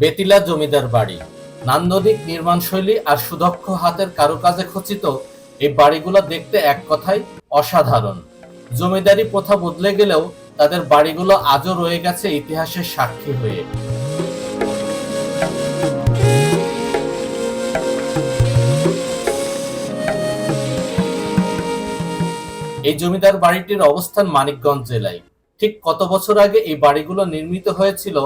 বেতিলা জমিদার বাড়ি। নান্দনিক নির্মাণশৈলী আর সুদক্ষ হাতের কারুকাজে খচিত এই বাড়িগুলো দেখতে এক কথায় অসাধারণ। জমিদারি প্রথা বদলে গেলেও তাদের বাড়িগুলো আজও রয়ে গেছে ইতিহাসের সাক্ষী হয়ে। এই জমিদার বাড়িটির অবস্থান মানিকগঞ্জ জেলায়। ঠিক কত বছর আগে এই বাড়িগুলো নির্মিত হয়েছিল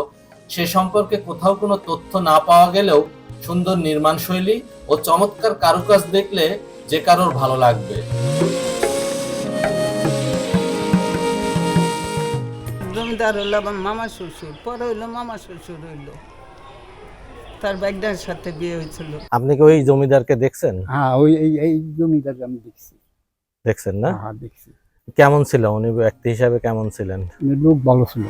সে সম্পর্কে কোথাও কোনো তথ্য না পাওয়া গেলেও সুন্দর নির্মাণ শৈলী ও চমৎকার কারুকাজ দেখলে যে কারোর ভালো লাগবে। জমিদার হইল আমার মামা শ্বশুর পরে হইল মামা শ্বশুর হইল। তার ব্যাগটার সাথে বিয়ে হয়েছিল। আপনি কি ওই জমিদারকে দেখছেন? হ্যাঁ ওই এই এই জমিদার আমি দেখছি। দেখছেন না? হ্যাঁ দেখছি। কেমন ছিল? উনি ব্যক্তি হিসাবে কেমন ছিলেন? লোক ভালো ছিল।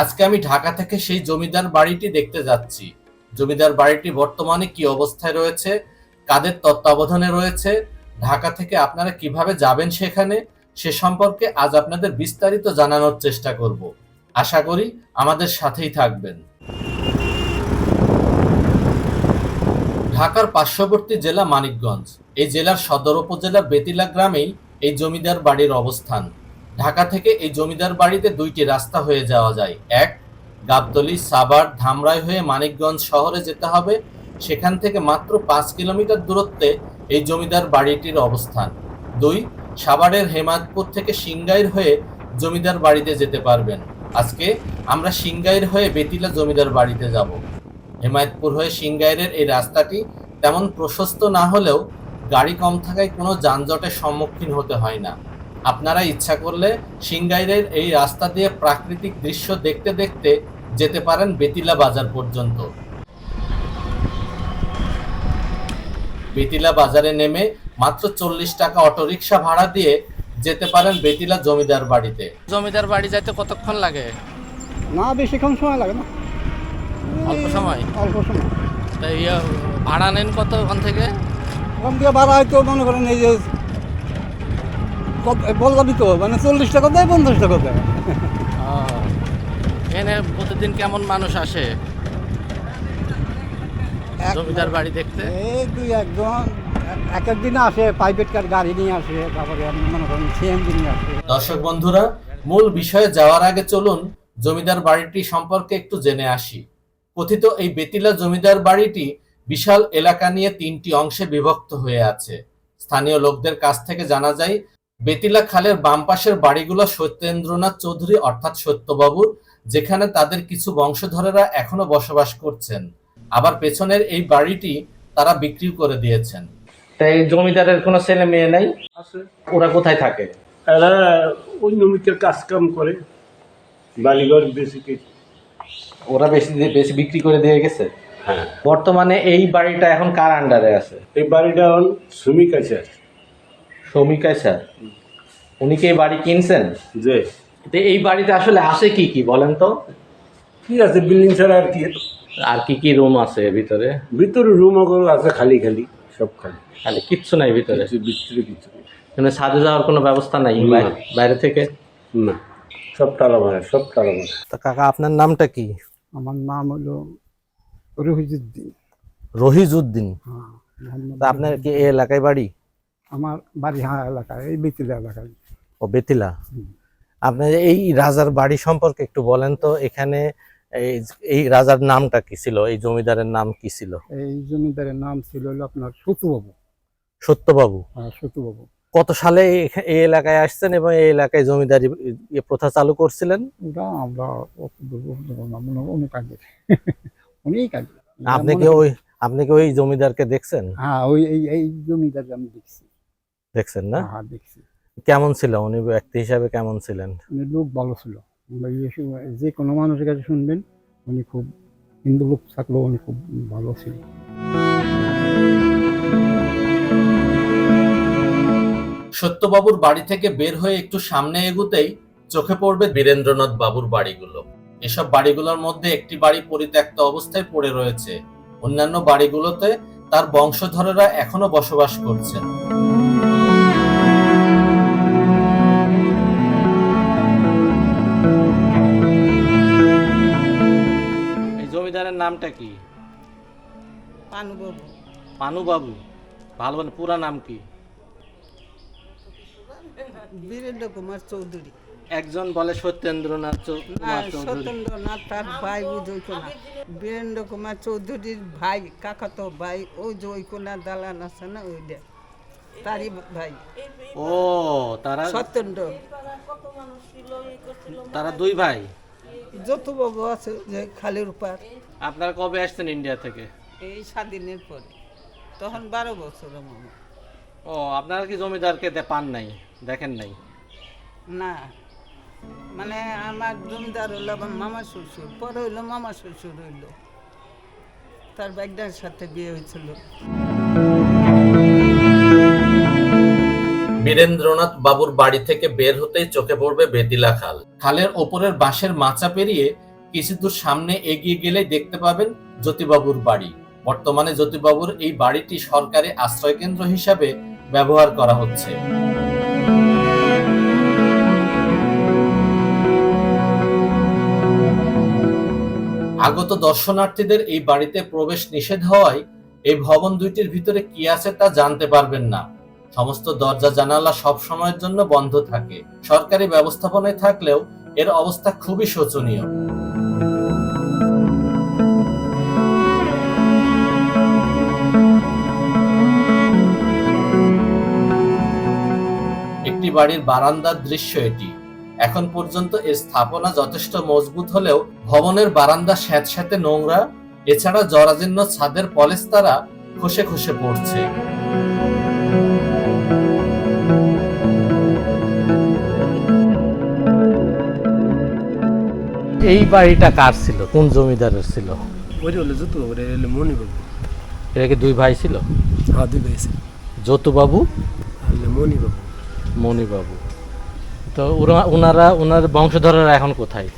আজকে আমি ঢাকা থেকে সেই জমিদার বাড়িটি দেখতে যাচ্ছি। জমিদার বাড়িটি বর্তমানে কি অবস্থায় রয়েছে, কাদের তত্ত্বাবধানে রয়েছে, ঢাকা থেকে আপনারা কীভাবে যাবেন সেখানে, সে সম্পর্কে আজ আপনাদের বিস্তারিত জানানোর চেষ্টা করব। আশা করি আমাদের সাথেই থাকবেন। ঢাকার পার্শ্ববর্তী জেলা মানিকগঞ্জ। এই জেলার সদর উপজেলার বেতিলা গ্রামেই এই জমিদার বাড়ির অবস্থান। ঢাকা থেকে এই জমিদার বাড়িতে দুইটি রাস্তা হয়ে যাওয়া যায়। এক, গাবতলি, সাভার, ধামরাই হয়ে মানিকগঞ্জ শহরে যেতে হবে। সেখান থেকে মাত্র পাঁচ কিলোমিটার দূরত্বে এই জমিদার বাড়িটির অবস্থান। দুই, সাভারের হেমাদপুর থেকে সিংগাইর হয়ে জমিদার বাড়িতে যেতে পারবেন। আজকে আমরা সিংগাইর হয়ে বেতিলা জমিদার বাড়িতে যাব। হেমায়তপুর হয়ে সিংগাইরের এই রাস্তাটি তেমন প্রশস্ত না হলেও গাড়ি কম থাকায় কোনো যানজটের সম্মুখীন হতে হয় না। আপনারা ইচ্ছা করলে সিংগাইরের এই রাস্তা দিয়ে প্রাকৃতিক দৃশ্য দেখতে দেখতে যেতে পারেন বেতিলা বাজার পর্যন্ত। বেতিলা বাজারে নেমে মাত্র চল্লিশ টাকা অটোরিকশা ভাড়া দিয়ে যেতে পারেন বেতিলা জমিদার বাড়িতে। জমিদার বাড়ি যাইতে কতক্ষণ লাগে? না বেশিক্ষণ সময় লাগে না। অল্প সময়? অল্প সময়। ইয়ে ভাড়া নেন কত ওখান থেকে? ওখান থেকে ভাড়া হয়তো মনে করেন এই যে বললামই তো মানে চল্লিশ টাকা দেয় পঞ্চাশ টাকা দেয়। এখানে প্রতিদিন কেমন মানুষ আসে? জমিদার বাড়ি দেখতে? এই দুই একজন এক এক দিনে আসে প্রাইভেট কার গাড়ি নিয়ে আসে তারপরে মনে করেন সিএনজি নিয়ে আসে। দর্শক বন্ধুরা মূল বিষয়ে যাওয়ার আগে চলুন জমিদার বাড়িটি সম্পর্কে একটু জেনে আসি। কথিত এই বেতিলা জমিদার বাড়িটি বিশাল এলাকা নিয়ে তিনটি অংশে বিভক্ত হয়ে আছে। স্থানীয় লোকদের কাছ থেকে জানা যায় বেতিলা খালের বাম পাশের বাড়িগুলো সত্যেন্দ্রনাথ চৌধুরী অর্থাৎ সত্যবাবুর যেখানে তাদের কিছু বংশধরেরা এখনও বসবাস করছেন। আবার পেছনের এই বাড়িটি তারা বিক্রি করে দিয়েছেন। তাই জমিদারের কোনো ছেলে মেয়ে নাই? আছে। ওরা কোথায় থাকে? এরা ওই নমিকের কাজ কাম করে। বালিগড় বেশি ওরা বেশি বেশি বিক্রি করে দিয়ে গেছে? হ্যাঁ। বর্তমানে এই বাড়িটা এখন কার আন্ডারে আছে? এই বাড়িটা এখন শ্রমিক আছে। শ্রমিকা স্যার উনি কি এই বাড়ি কিনছেন? যে তো এই বাড়িতে আসলে আসে কি কি বলেন তো? কি আছে বিল্ডিং ছাড়া আর কি? আর কি কি রুম আছে ভিতরে? ভিতরে রুম ওগুলো আছে খালি খালি সব খালি। খালি কিচ্ছু নাই ভিতরে? কিছু ভিতরে কিছু নেই। মানে ছাদে যাওয়ার কোনো ব্যবস্থা নাই। বাইরে- বাইরে থেকে? না সব তালা মারা সব তালা মারা তা কাকা আপনার নামটা কি? আমার নাম হলো রহিজুদ্দিন। রহিজউদ্দিন হ্যাঁ মোহাম্মদ তা আপনার কি এই এলাকায় বাড়ি? আমার বাড়ি হ্যাঁ এলাকায় এই বিতিলা এলাকায়। ও বেতিলা? আপনি এই রাজার বাড়ি সম্পর্কে একটু বলেন তো এখানে এই রাজার নামটা কি ছিল? এই জমিদারের নাম কি ছিল? এই জমিদারের নাম ছিল হলো আপনার সতুবাবু সত্যবাবু? হ্যাঁ সতুবাবু কত সালে এই- এলাকায় আসছেন এবং এই এলাকায় জমিদারি ইয়ে প্রথা চালু করছিলেন? আমরা অনেক আগে। অনেক আগে। আপনি কি ওই আপনি কি ওই জমিদারকে দেখছেন? হ্যাঁ ওই এই এই জমিদার আমি দেখছি। দেখছেন না? হ্যাঁ দেখছি। কেমন ছিল? উনি ব্যক্তি হিসাবে কেমন ছিলেন? উনি লোক ভালো ছিল। যে কোনো মানুষের কাছে শুনবেন উনি খুব হিন্দু লোক থাকলেও উনি খুব ভালো ছিল। সত্যবাবুর বাড়ি থেকে বের হয়ে একটু সামনে এগুতেই চোখে পড়বে বীরেন্দ্রনাথ বাবুর বাড়িগুলো। এসব বাড়িগুলোর মধ্যে একটি বাড়ি পরিত্যক্ত অবস্থায় পড়ে রয়েছে। অন্যান্য বাড়িগুলোতে তার বংশধরেরা এখনও বসবাস করছেন। নামটা কি? পানুবাবু। পানুবাবু? ভালো মানে পুরা নাম কি? বীরেন্দ্র কুমার চৌধুরী। একজন বলে সত্যেন্দ্রনাথ চৌধুরী। সত্যেন্দ্রনাথ তার ভাই বীরেন্দ্র কুমার চৌধুরীর ভাই কাকাতো ভাই যে দালান আছে না ওইটা? তারই ভাই। ও তারা সত্যেন্দ্র। তারা দুই ভাই? যতবাবু আছে যে খালের উপর। আপনারা কবে আসছেন ইন্ডিয়া থেকে? এই স্বাধীনের পরে। তখন বারো বছর আমার। ও আপনারা কি জমিদারকে পান নাই? দেখেন নাই? না। মানে আমার জমিদার হইল আমার মামা শ্বশুর পরে হইল মামা শ্বশুর হইল তার ব্যাগটার সাথে বিয়ে হয়েছিল। বীরেন্দ্রনাথ বাবুর বাড়ি থেকে বের হতেই চোখে পড়বে বেতিলা খাল। খালের ওপরের বাঁশের মাচা পেরিয়ে কিছু দূর সামনে এগিয়ে গেলেই দেখতে পাবেন জ্যোতিবাবুর বাড়ি। বর্তমানে জ্যোতিবাবুর এই বাড়িটি সরকারি আশ্রয়কেন্দ্র হিসাবে ব্যবহার করা হচ্ছে। আগত দর্শনার্থীদের এই বাড়িতে প্রবেশ নিষেধ হওয়ায় এই ভবন দুইটির ভিতরে কি আছে তা জানতে পারবেন না। সমস্ত দরজা জানালা সব সময়ের জন্য বন্ধ থাকে। সরকারি ব্যবস্থাপনায় থাকলেও এর অবস্থা খুবই শোচনীয়। বাড়ির বারান্দার দৃশ্য এটি। এখন পর্যন্ত এর স্থাপনা যথেষ্ট মজবুত হলেও ভবনের বারান্দা স্যাঁতস্যাঁতে নোংরা এছাড়া জরাজীর্ণ ছাদের পলেস্তারা খসে খসে পড়ছে। এই বাড়িটা কার ছিল? কোন জমিদারের ছিল? ওইটা হলো যত মণিবাবু এরা কি দুই ভাই ছিল? হ্যাঁ দুই ভাই আছে যতুবাবু আর মণিবাবু মণিবাবু। তো ওরা ওনারা ওনার বংশধররা এখন কোথায়?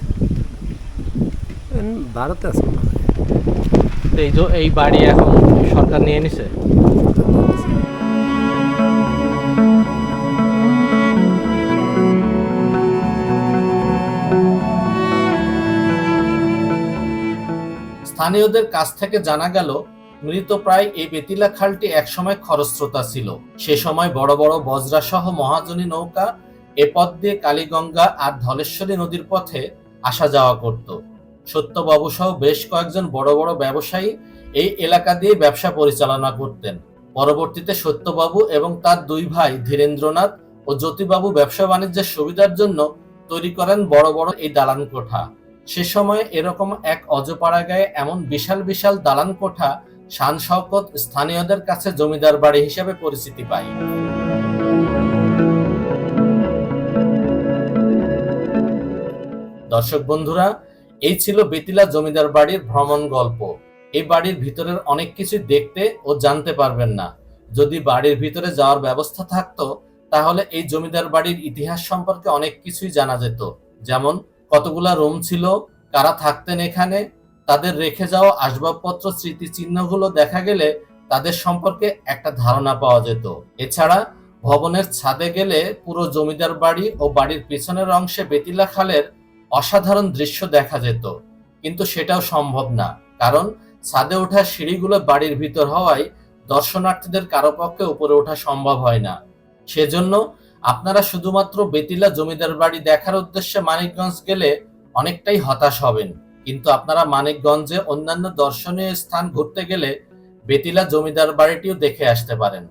ভারতে আছে তো এই যে এই বাড়ি এখন সরকার নিয়ে নিছে? স্থানীয়দের কাছ থেকে জানা গেল মৃতপ্রায় এই বেতিলা খালটি একসময় খরস্রোতা ছিল। সে সময় বড় বড় বজরা সহ মহাজনী নৌকা এ পথ দিয়ে কালীগঙ্গা আর ধলেশ্বরী নদীর পথে আসা যাওয়া করত। সত্যবাবু সহ বেশ কয়েকজন বড় বড় ব্যবসায়ী এই এলাকা দিয়ে ব্যবসা পরিচালনা করতেন। পরবর্তীতে সত্যবাবু এবং তার দুই ভাই ধীরেন্দ্রনাথ ও জ্যোতিবাবু ব্যবসা বাণিজ্যের সুবিধার জন্য তৈরি করেন বড় বড় এই দালান কোঠা। সে সময় এরকম এক অজপাড়া গায়ে এমন বিশাল বিশাল দালান কোঠা শান শওকত স্থানীয়দের কাছে জমিদার বাড়ি হিসেবে পরিচিতি পায়। দর্শক বন্ধুরা, এই ছিল বেতিলা জমিদার বাড়ির ভ্রমণ গল্প। এই বাড়ির ভিতরের অনেক কিছু দেখতে ও জানতে পারবেন না। যদি বাড়ির ভিতরে যাওয়ার ব্যবস্থা থাকতো, তাহলে এই জমিদার বাড়ির ইতিহাস সম্পর্কে অনেক কিছুই জানা যেত। যেমন, কতগুলা রুম ছিল, কারা থাকতেন এখানে তাদের রেখে যাওয়া আসবাবপত্র, স্মৃতিচিহ্নগুলো দেখা গেলে তাদের সম্পর্কে একটা ধারণা পাওয়া যেত। এছাড়া ভবনের ছাদে গেলে পুরো জমিদার বাড়ি ও বাড়ির পিছনের অংশে বেতিলা খালের অসাধারণ দৃশ্য দেখা যেত। কিন্তু সেটাও সম্ভব না, কারণ ছাদে ওঠা সিঁড়িগুলো বাড়ির ভিতর হওয়ায় দর্শনার্থীদের কারও পক্ষে উপরে ওঠা সম্ভব হয় না। সেজন্য আপনারা শুধুমাত্র বেতিলা জমিদার বাড়ি দেখার উদ্দেশ্যে মানিকগঞ্জ গেলে অনেকটাই হতাশ হবেন। কিন্তু আপনারা মানিকগঞ্জে অন্যান্য দর্শনীয় স্থান ঘুরতে গেলে বেতিলা জমিদার বাড়িটিও দেখে আসতে পারেন।